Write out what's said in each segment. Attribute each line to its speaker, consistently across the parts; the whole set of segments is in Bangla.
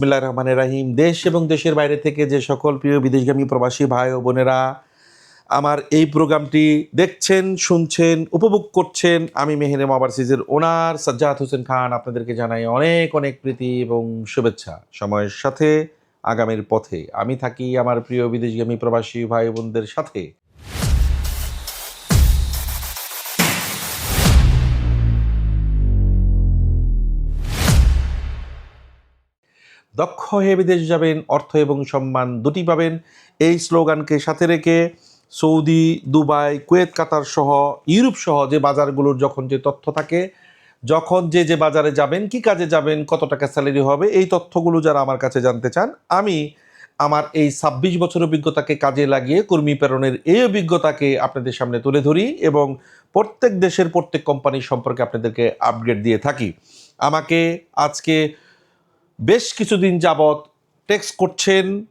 Speaker 1: বিসমিল্লাহির রহমানের রাহিম। দেশ এবং দেশের বাইরে থেকে যে সকল প্রিয় বিদেশগামী প্রবাসী ভাই ও বোনেরা আমার এই প্রোগ্রামটি দেখছেন, শুনছেন, উপভোগ করছেন, আমি মেহেরেম ওভারসিজের ওনার সাজ্জাদ হোসেন খান, আপনাদেরকে জানাই অনেক অনেক প্রীতি এবং শুভেচ্ছা। সময়ের সাথে আগামীর পথে আমি থাকি আমার প্রিয় বিদেশগামী প্রবাসী ভাই বোনদের সাথে। দক্ষ হয়ে বিদেশ যাবেন, অর্থ এবং সম্মান দুটি পাবেন। এই স্লোগানকে সাথে রেখে সৌদি, দুবাই, কুয়েত, কাতার সহ, ইউরোপ সহ যে বাজারগুলোর যখন যে তথ্য থাকে, যখন যে যে বাজারে যাবেন, কি কাজে যাবেন, কত টাকা স্যালারি হবে, এই তথ্যগুলো যারা আমার কাছে জানতে চান, আমি আমার এই ছাব্বিশ বছর অভিজ্ঞতাকে কাজে লাগিয়ে কর্মী প্রেরণের এই অভিজ্ঞতাকে আপনাদের সামনে তুলে ধরি এবং প্রত্যেক দেশের প্রত্যেক কোম্পানি সম্পর্কে আপনাদেরকে আপডেট দিয়ে থাকি। আমাকে আজকে বেশ কিছুদিন যাবৎ টেক্সট করছেন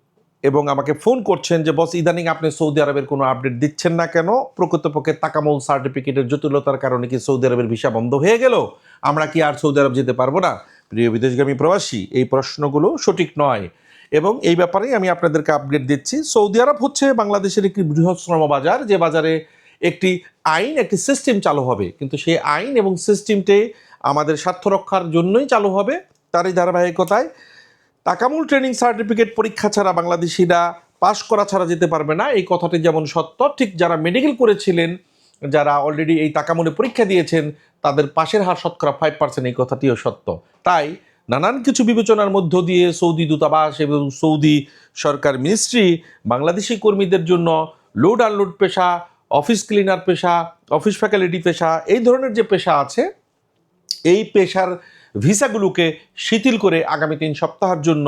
Speaker 1: এবং আমাকে ফোন করছেন যে, বস, ইদানিং আপনি সৌদি আরবের কোনো আপডেট দিচ্ছেন না কেন? প্রকৃতপক্ষে তাকামল সার্টিফিকেটের জটিলতার কারণে কি সৌদি আরবের ভিসা বন্ধ হয়ে গেল? আমরা কি আর সৌদি আরব যেতে পারব না? প্রিয় বিদেশগামী প্রবাসী, এই প্রশ্নগুলো সঠিক নয়। এবং এই ব্যাপারেই আমি আপনাদেরকে আপডেট দিচ্ছি। সৌদি আরব হচ্ছে বাংলাদেশের একটি বৃহৎ শ্রম বাজার। যে বাজারে একটি আইন, একটি সিস্টেম চালু হবে। কিন্তু সেই আইন এবং সিস্টেমটি আমাদের স্বার্থ রক্ষার জন্যই চালু হবে। তারই ধারাবাহিকতায়। তাকামুল ট্রেনিং সার্টিফিকেট পরীক্ষা ছাড়া বাংলাদেশিরা পাশ করা ছাড়া যেতে পারবে না। এই কথাটি যেমন সত্য, ঠিক যারা মেডিকেল করেছিলেন, যারা অলরেডি এই তাকামুলে পরীক্ষা দিয়েছেন, তাদের পাশের হার শতকরা ফাইভ পার্সেন্ট এই কথাটিও সত্য। তাই নানান কিছু বিবেচনার মধ্য দিয়ে সৌদি দূতাবাস এবং সৌদি সরকার মিনিস্ট্রি বাংলাদেশি কর্মীদের জন্য লোড আনলোড পেশা অফিস ক্লিনার পেশা অফিস ফ্যাকাল্টি পেশা, এই ধরনের যে পেশা আছে, এই পেশার ভিসাগুলোকে শিথিল করে আগামী তিন সপ্তাহের জন্য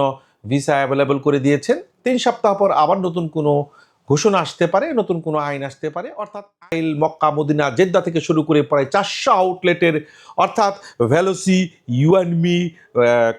Speaker 1: ভিসা অ্যাভেলেবল করে দিয়েছেন। তিন সপ্তাহ পর আবার নতুন কোনো ঘোষণা আসতে পারে, নতুন কোনো আইন আসতে পারে। অর্থাৎ আইল মক্কা, মদিনা, জেদ্দা থেকে শুরু করে প্রায় চারশো আউটলেটের অর্থাৎ ভ্যালোসি ইউএনমি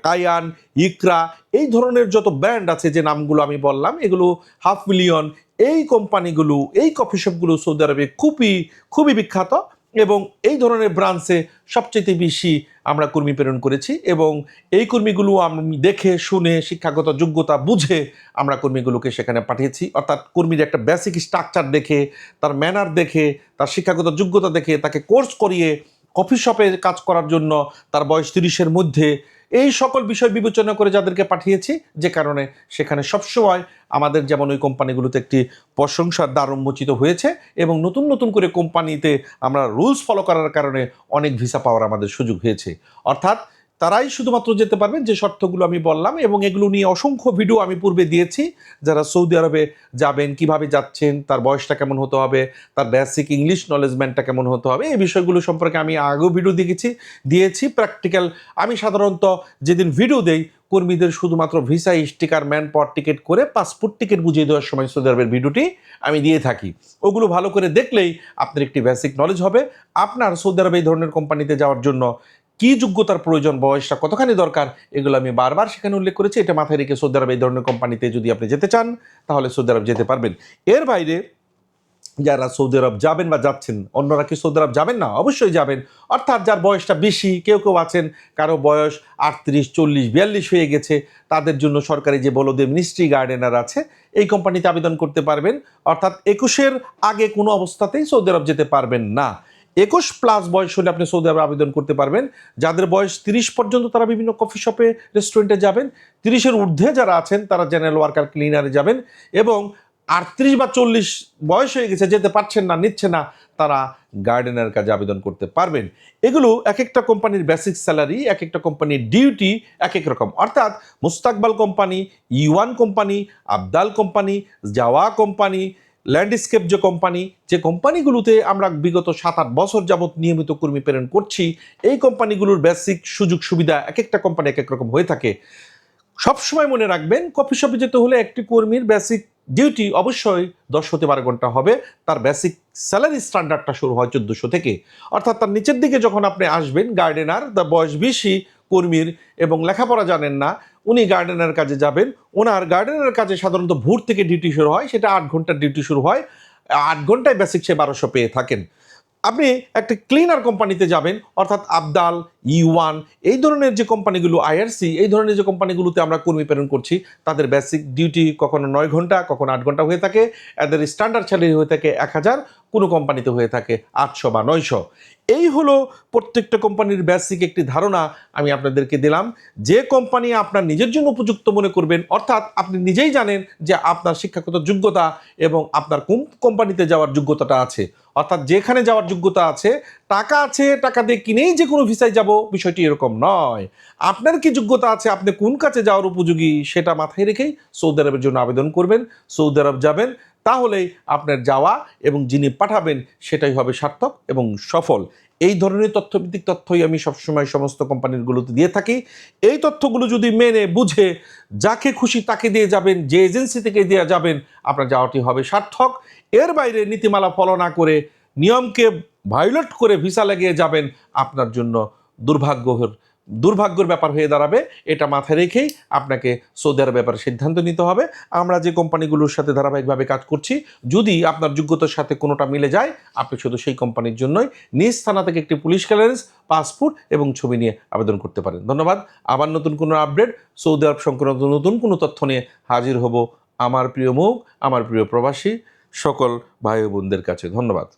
Speaker 1: কায়ান, ইকরা, এই ধরনের যত ব্র্যান্ড আছে যে নামগুলো আমি বললাম, এগুলো হাফ মিলিয়ন এই কোম্পানিগুলো এই কফি শপগুলো সৌদি আরবে খুবই খুবই বিখ্যাত। এবং এই ধরনের ব্রাঞ্চে সবচেয়ে বেশি আমরা কর্মী প্রেরণ করেছি এবং এই কর্মীগুলো আমি দেখে, শুনে, শিক্ষাগত যোগ্যতা বুঝে আমরা কর্মীগুলোকে সেখানে পাঠিয়েছি। অর্থাৎ কর্মীর একটা বেসিক স্ট্রাকচার দেখে, তার ম্যানার দেখে, তার শিক্ষাগত যোগ্যতা দেখে, তাকে কোর্স করিয়ে কফি শপে কাজ করার জন্য তার বয়স তিরিশের মধ্যে এই সকল বিষয় বিবেচনা করে যাদেরকে পাঠিয়েছি, যে কারণে সেখানে সবসময় আমাদের যেমন ওই কোম্পানিগুলোতে একটি প্রশংসার দ্বার উন্মোচিত হয়েছে এবং নতুন নতুন করে কোম্পানিতে আমরা রুলস ফলো করার কারণে অনেক ভিসা পাওয়ার আমাদের সুযোগ হয়েছে। অর্থাৎ তারাই শুধুমাত্র যেতে পারবেন যে শর্তগুলো আমি বললাম এবং এগুলো নিয়ে অসংখ্য ভিডিও আমি পূর্বে দিয়েছি। যারা সৌদি আরবে যাবেন, কীভাবে যাচ্ছেন, তার বয়সটা কেমন হতে হবে, তার বেসিক ইংলিশ নলেজমেন্টটা কেমন হতে হবে, এই বিষয়গুলো সম্পর্কে আমি আগেও ভিডিও দিয়েছি দিয়েছি। প্র্যাকটিক্যাল আমি সাধারণত যেদিন ভিডিও দেই, কর্মীদের শুধুমাত্র visa sticker man power ticket করে পাসপোর্ট টিকিট বুঝিয়ে দেওয়ার সময় সৌদি আরবের ভিডিওটি আমি দিয়ে থাকি। ওগুলো ভালো করে দেখলেই আপনার একটি বেসিক নলেজ হবে। আপনার সৌদি আরবে এই ধরনের কোম্পানিতে যাওয়ার জন্য কি যোগ্যতার প্রয়োজন, বয়সটা কতখানি দরকার, এগুলো আমি বারবার সেখানে উল্লেখ করেছি। এটা মাথায় রেখে সৌদি আরব এই ধরনের কোম্পানিতে যদি আপনি যেতে চান, তাহলে সৌদি আরব যেতে পারবেন। এর বাইরে যারা সৌদি আরব যাবেন বা যাচ্ছেন, অন্যরা কি সৌদি আরব যাবেন না? অবশ্যই যাবেন। অর্থাৎ যার বয়সটা বেশি, কেউ কেউ আছেন, কারও বয়স আটত্রিশ, চল্লিশ, বিয়াল্লিশ হয়ে গেছে, তাদের জন্য সরকারি যে বলদে মিনিস্ট্রি গার্ডেনার আছে, এই কোম্পানিতে আবেদন করতে পারবেন। অর্থাৎ একুশের আগে কোনো অবস্থাতেই সৌদি আরব যেতে পারবেন না। একুশ প্লাস বয়স হলে আপনি সৌদি আরবে আবেদন করতে পারবেন। যাদের বয়স তিরিশ পর্যন্ত তারা বিভিন্ন কফি শপে রেস্টুরেন্টে যাবেন। তিরিশের ঊর্ধ্বে যারা আছেন, তারা জেনারেল ওয়ার্কার ক্লিনারে যাবেন এবং আটত্রিশ বা চল্লিশ বয়স হয়ে গেছে, যেতে পারছেন না, নিচ্ছে না, তারা গার্ডেনের কাজে আবেদন করতে পারবেন। এগুলো এক একটা কোম্পানির বেসিক স্যালারি এক একটা কোম্পানির ডিউটি এক এক রকম। অর্থাৎ Mustaqbal company Yuan company Abdal company Jawa company landscape যে কোম্পানি যে কোম্পানিগুলোতে আমরা বিগত সাত আট বছর যাবৎ নিয়মিত কর্মী প্রেরণ করছি, এই কোম্পানিগুলোর বেসিক সুযোগ সুবিধা এক একটা কোম্পানি এক এক রকম হয়ে থাকে। সবসময় মনে রাখবেন কফি শপে যেতে হলে একটি কর্মীর বেসিক ডিউটি অবশ্যই দশ হতে বারো ঘণ্টা হবে। তার বেসিক স্যালারি স্ট্যান্ডার্ডটা শুরু হয় চোদ্দোশো থেকে। অর্থাৎ তার নিচের দিকে যখন আপনি আসবেন গার্ডেনার দ্য বয়স বেশি কর্মীর এবং লেখাপড়া জানেন না উনি গার্ডেনের কাজে যাবেন। ওনার গার্ডেনের কাজে সাধারণত ভোর থেকে ডিউটি শুরু হয়, সেটা আট ঘণ্টার ডিউটি শুরু হয়। আট ঘন্টায় বেসিক সে বারোশো পেয়ে থাকেন। আপনি একটা ক্লিনার কোম্পানিতে যাবেন, অর্থাৎ আবদাল ই ওয়ান এই ধরনের যে কোম্পানিগুলো আইআরসি এই ধরনের যে কোম্পানিগুলোতে আমরা কর্মী প্রেরণ করছি, তাদের বেসিক ডিউটি কখনো নয় ঘণ্টা, কখনো আট ঘণ্টা হয়ে থাকে। এদের স্ট্যান্ডার্ড স্যালারি হয়ে থাকে এক হাজার, কোনো কোম্পানিতে হয়ে থাকে আটশো বা নয়শো। এই হলো প্রত্যেকটা কোম্পানির বেসিক একটি ধারণা আমি আপনাদেরকে দিলাম। যে কোম্পানি আপনার নিজের জন্য উপযুক্ত মনে করবেন, অর্থাৎ আপনি নিজেই জানেন যে আপনার শিক্ষাগত যোগ্যতা এবং আপনার কোন কোম্পানিতে যাওয়ার যোগ্যতাটা আছে। অর্থাৎ যেখানে যাওয়ার যোগ্যতা আছে, টাকা আছে, টাকা দিয়ে কিনেই যে কোনো ভিসায় যাব বিষয়টি এরকম নয়। আপনার কি যোগ্যতা আছে? আপনি কোন কাছে যাওয়ার উপযোগী সেটা মাথায় রেখেই সৌদি আরবের জন্য আবেদন করবেন। সৌদি আরব যাবেন, তাহলেই আপনার যাওয়া এবং যিনি পাঠাবেন সেটাই হবে সার্থক এবং সফল। এই ধরনের তথ্যভিত্তিক তথ্যই আমি সবসময় সমস্ত কোম্পানিগুলোতে দিয়ে থাকি। এই তথ্যগুলো যদি মেনে, বুঝে, যাকে খুশি তাকে দিয়ে যাবেন, যে এজেন্সি থেকে দিয়ে যাবেন, আপনার যাওয়াটি হবে সার্থক। এর বাইরে নীতিমালা ফলো না করে নিয়মকে ভায়োলেট করে ভিসা লাগিয়ে যাবেন আপনার জন্য দুর্ভাগ্যের দুর্ভাগ্যের ব্যাপার হয়ে দাঁড়াবে, এটা মাথায় রেখেই আপনাকে সৌদি আরব ব্যাপারে সিদ্ধান্ত নিতে হবে। আমরা যে কোম্পানিগুলোর সাথে ধারাবাহিকভাবে কাজ করছি, যদি আপনার যোগ্যতার সাথে কোনোটা মিলে যায়, আপনি শুধু সেই কোম্পানির জন্যই নিজ থানা থেকে একটি পুলিশ ক্লিয়ারেন্স, পাসপোর্ট এবং ছবি নিয়ে আবেদন করতে পারেন। ধন্যবাদ। আবার নতুন কোনো আপডেট, সৌদি আরব সংক্রান্ত নতুন কোনো তথ্য নিয়ে হাজির হব আমার প্রিয় মুখ আমার প্রিয় প্রবাসী, সকল ভাই বোনদের কাছে। ধন্যবাদ।